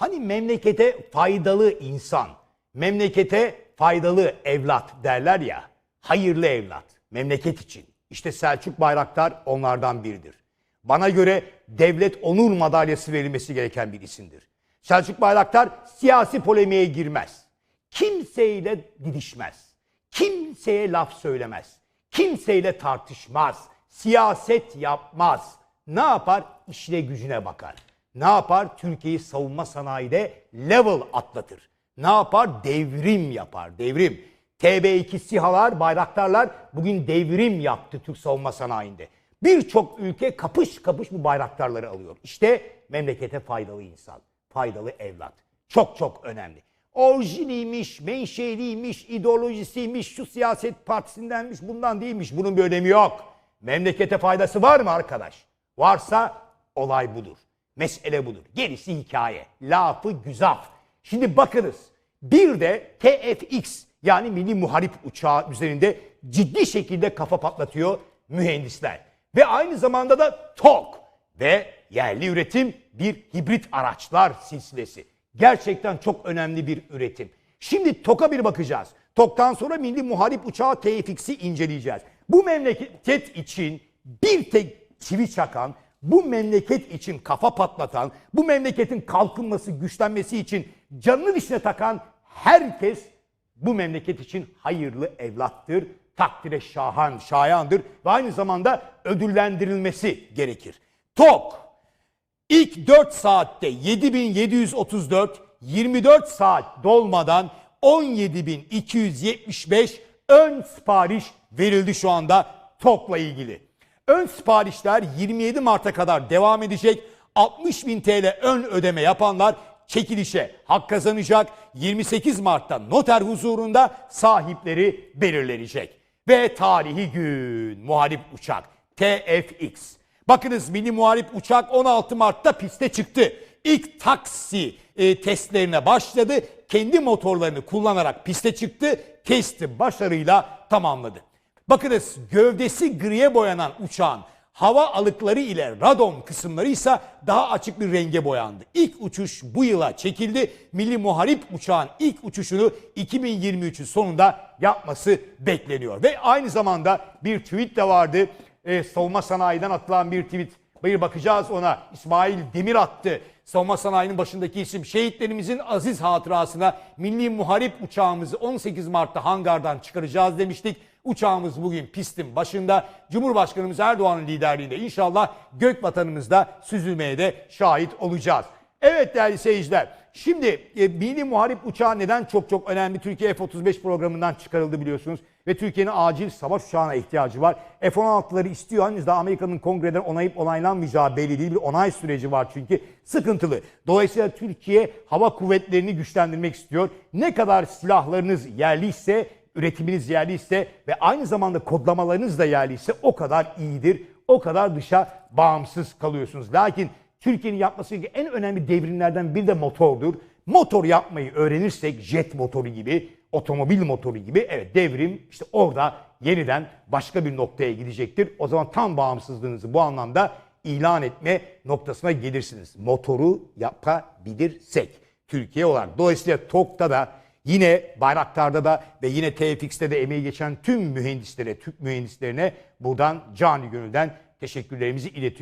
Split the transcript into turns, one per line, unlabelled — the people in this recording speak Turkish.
Hani memlekete faydalı insan, memlekete faydalı evlat derler ya. Hayırlı evlat, memleket için. İşte Selçuk Bayraktar onlardan biridir. Bana göre devlet onur madalyası verilmesi gereken bir isimdir. Selçuk Bayraktar siyasi polemiğe girmez. Kimseyle didişmez. Kimseye laf söylemez. Kimseyle tartışmaz. Siyaset yapmaz. Ne yapar? İşine gücüne bakar. Ne yapar? Türkiye'yi savunma sanayide level atlatır. Ne yapar? Devrim yapar. Devrim. TB2 SİHA'lar, bayraktarlar bugün devrim yaptı Türk savunma sanayinde. Birçok ülke kapış kapış bu bayraktarları alıyor. İşte memlekete faydalı insan, faydalı evlat. Çok çok önemli. Orijiniymiş, menşeliymiş, ideolojisiymiş, şu siyaset partisindenmiş, bundan değilmiş. Bunun bir önemi yok. Memlekete faydası var mı arkadaş? Varsa olay budur. Mesele budur. Gerisi hikaye. Lafı güzaf. Şimdi bakınız. Bir de TFX yani Milli Muharip Uçağı üzerinde ciddi şekilde kafa patlatıyor mühendisler. Ve aynı zamanda da TOK ve yerli üretim bir hibrit araçlar silsilesi. Gerçekten çok önemli bir üretim. Şimdi TOK'a bir bakacağız. TOK'tan sonra Milli Muharip Uçağı TFX'i inceleyeceğiz. Bu memleket için bir tek çivi çakan, bu memleket için kafa patlatan, bu memleketin kalkınması, güçlenmesi için canını dişine takan herkes bu memleket için hayırlı evlattır. Takdire şahan, şayandır ve aynı zamanda ödüllendirilmesi gerekir. TOK ilk 4 saatte 7734, 24 saat dolmadan 17275 ön sipariş verildi şu anda TOK'la ilgili. Ön siparişler 27 Mart'a kadar devam edecek. 60 bin TL ön ödeme yapanlar çekilişe hak kazanacak. 28 Mart'ta noter huzurunda sahipleri belirlenecek. Ve tarihi gün muharip uçak TFX. Bakınız Milli Muharip Uçak 16 Mart'ta piste çıktı. İlk taksi e, testlerine başladı. Kendi motorlarını kullanarak piste çıktı. Testi başarıyla tamamladı. Bakınız gövdesi griye boyanan uçağın hava alıkları ile radom kısımları ise daha açık bir renge boyandı. İlk uçuş bu yıla çekildi. Milli Muharip uçağın ilk uçuşunu 2023'ün sonunda yapması bekleniyor. Ve aynı zamanda bir tweet de vardı. Ee, savunma sanayiden atılan bir tweet. Bir bakacağız ona. İsmail Demir attı. Savunma sanayinin başındaki isim. Şehitlerimizin aziz hatırasına Milli Muharip uçağımızı 18 Mart'ta hangardan çıkaracağız demiştik. Uçağımız bugün pistin başında. Cumhurbaşkanımız Erdoğan'ın liderliğinde inşallah gök vatanımızda süzülmeye de şahit olacağız. Evet değerli seyirciler. Şimdi e, Milli Muharip Uçağı neden çok çok önemli? Türkiye F-35 programından çıkarıldı biliyorsunuz. Ve Türkiye'nin acil savaş uçağına ihtiyacı var. F-16'ları istiyor. Henüz daha Amerika'nın kongreden onayıp onaylanmayacağı belli değil. Bir onay süreci var çünkü sıkıntılı. Dolayısıyla Türkiye hava kuvvetlerini güçlendirmek istiyor. Ne kadar silahlarınız yerliyse, üretiminiz yerliyse ve aynı zamanda kodlamalarınız da yerliyse o kadar iyidir. O kadar dışa bağımsız kalıyorsunuz. Lakin Türkiye'nin yapması gereken en önemli devrimlerden biri de motordur. Motor yapmayı öğrenirsek jet motoru gibi, otomobil motoru gibi evet devrim işte orada yeniden başka bir noktaya gidecektir. O zaman tam bağımsızlığınızı bu anlamda ilan etme noktasına gelirsiniz. Motoru yapabilirsek Türkiye olarak. Dolayısıyla TOK'ta da yine Bayraktar'da da ve yine TFX'te de emeği geçen tüm mühendislere, Türk mühendislerine buradan cani gönülden teşekkürlerimizi iletiyoruz.